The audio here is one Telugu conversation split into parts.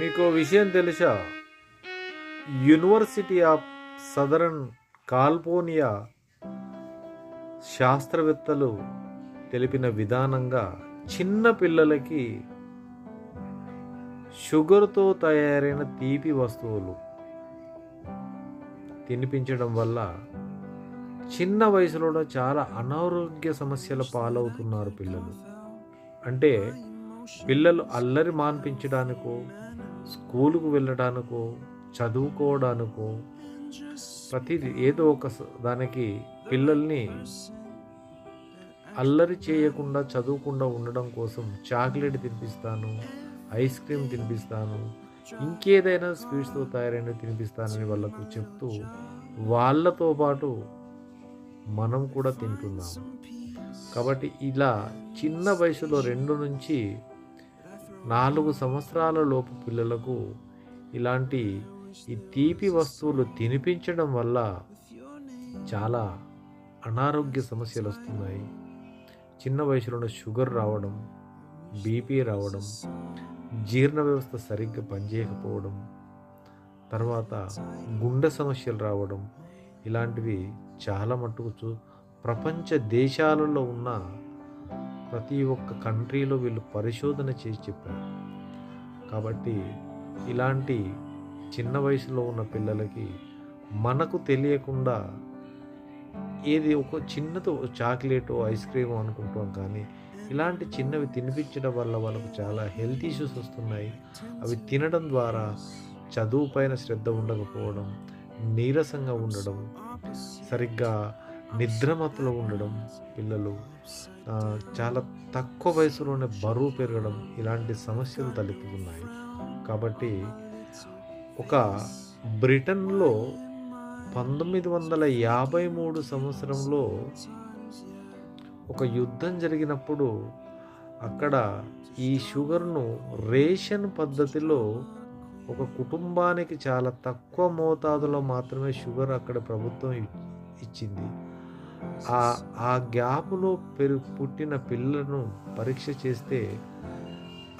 మీకు విషయం తెలుసా? యూనివర్సిటీ ఆఫ్ సదరన్ కాల్పోనియా శాస్త్రవేత్తలు తెలిపిన విధానంగా చిన్న పిల్లలకి షుగర్తో తయారైన తీపి వస్తువులు తినిపించడం వల్ల చిన్న వయసులో చాలా అనారోగ్య సమస్యల పాలవుతున్నారు పిల్లలు. అంటే పిల్లలు అల్లరి మాన్పించడానికో స్కూలుకు వెళ్ళడానికో చదువుకోవడానికో ప్రతిదీ ఏదో ఒక స- దానికి పిల్లల్ని అల్లరి చేయకుండా చదువుకుండా ఉండడం కోసం చాక్లెట్ తినిపిస్తాను ఐస్ క్రీమ్ తినిపిస్తాను ఇంకేదైనా స్వీట్స్తో తయారైన తినిపిస్తానని వాళ్ళకు చెప్తూ వాళ్ళతో పాటు మనం కూడా తింటున్నాం. కాబట్టి ఇలా చిన్న వయసులో రెండు నుంచి నాలుగు సంవత్సరాల లోపు పిల్లలకు ఇలాంటి ఈ తీపి వస్తువులు తినిపించడం వల్ల చాలా అనారోగ్య సమస్యలు వస్తున్నాయి. చిన్న వయసులోనే షుగర్ రావడం బీపీ రావడం జీర్ణ వ్యవస్థ సరిగ్గా పనిచేయకపోవడం తర్వాత గుండె సమస్యలు రావడం ఇలాంటివి చాలా మట్టుకు చూ ప్రపంచ దేశాలలో ఉన్న ప్రతి ఒక్క కంట్రీలో వీళ్ళు పరిశోధన చేసి చెప్పారు. కాబట్టి ఇలాంటి చిన్న వయసులో ఉన్న పిల్లలకి మనకు తెలియకుండా ఏది ఒక చిన్నతో చాక్లెట్ ఐస్ క్రీమ్ అనుకుంటాం కానీ ఇలాంటి చిన్నవి తినిపించడం వల్ల వాళ్ళకు చాలా హెల్త్ ఇష్యూస్ వస్తున్నాయి. అవి తినడం ద్వారా చదువు పైన శ్రద్ధ ఉండకపోవడం నీరసంగా ఉండడం సరిగ్గా నిద్రమత్తులో ఉండడం పిల్లలు చాలా తక్కువ వయసులోనే బరువు పెరగడం ఇలాంటి సమస్యలు తలెత్తుతున్నాయి. కాబట్టి ఒక బ్రిటన్లో పంతొమ్మిది వందల యాభై మూడు సంవత్సరంలో ఒక యుద్ధం జరిగినప్పుడు అక్కడ ఈ షుగర్ను రేషన్ పద్ధతిలో ఒక కుటుంబానికి చాలా తక్కువ మోతాదులో మాత్రమే షుగర్ అక్కడ ప్రభుత్వం ఇ- ఇచ్చింది. ఆ ఆ గ్యాప్లో పెరు పుట్టిన పిల్లలను పరీక్ష చేస్తే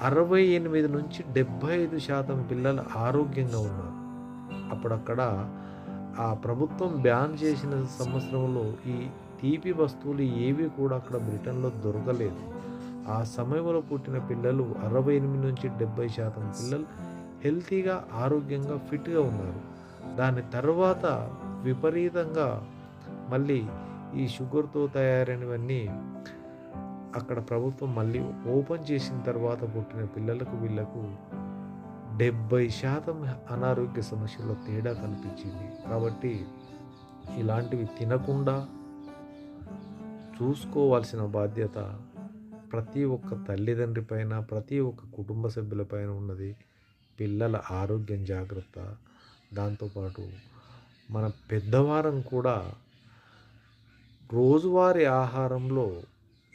అరవై ఎనిమిది నుంచి డెబ్భై ఐదు శాతం పిల్లలు ఆరోగ్యంగా ఉన్నారు. అప్పుడక్కడ ఆ ప్రభుత్వం బ్యాన్ చేసిన సంవత్సరంలో ఈ తీపి వస్తువులు ఏవి కూడా అక్కడ బ్రిటన్లో దొరకలేదు. ఆ సమయంలో పుట్టిన పిల్లలు అరవై ఎనిమిది నుంచి డెబ్బై శాతం పిల్లలు హెల్తీగా ఆరోగ్యంగా ఫిట్గా ఉన్నారు. దాని తర్వాత విపరీతంగా మళ్ళీ ఈ షుగర్తో తయారైనవన్నీ అక్కడ ప్రభుత్వం మళ్ళీ ఓపెన్ చేసిన తర్వాత పుట్టిన పిల్లలకు వీళ్ళకు డెబ్బై శాతం అనారోగ్య సమస్యల్లో తేడా కనిపించింది. కాబట్టి ఇలాంటివి తినకుండా చూసుకోవాల్సిన బాధ్యత ప్రతి ఒక్క తల్లిదండ్రి పైన ప్రతి ఒక్క కుటుంబ సభ్యులపైన ఉన్నది. పిల్లల ఆరోగ్యం జాగ్రత్త. దాంతోపాటు మన పెద్దవారం కూడా రోజువారీ ఆహారంలో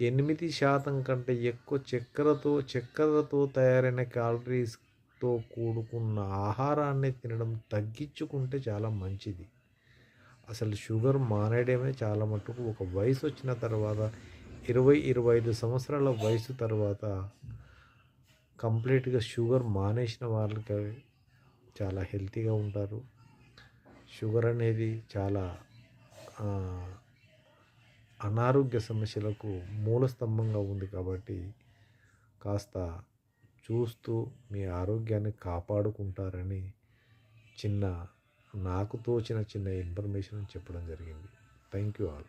ఎనిమిది శాతం కంటే ఎక్కువ చక్కెరతో చక్కెరతో తయారైన క్యాలరీస్తో కూడుకున్న ఆహారాన్ని తినడం తగ్గించుకుంటే చాలా మంచిది. అసలు షుగర్ మానేయడమే చాలా మటుకు ఒక వయసు వచ్చిన తర్వాత ఇరవై ఇరవై ఐదు సంవత్సరాల వయసు తర్వాత కంప్లీట్గా షుగర్ మానేసిన వాళ్ళకి చాలా హెల్తీగా ఉంటారు. షుగర్ అనేది చాలా అనారోగ్య సమస్యలకు మూల స్తంభంగా ఉంది కాబట్టి కాస్త చూస్తూ మీ ఆరోగ్యాన్ని కాపాడుకుంటారని చిన్న నాకు తోచిన చిన్న ఇన్ఫర్మేషన్ చెప్పడం జరిగింది. Thank you all.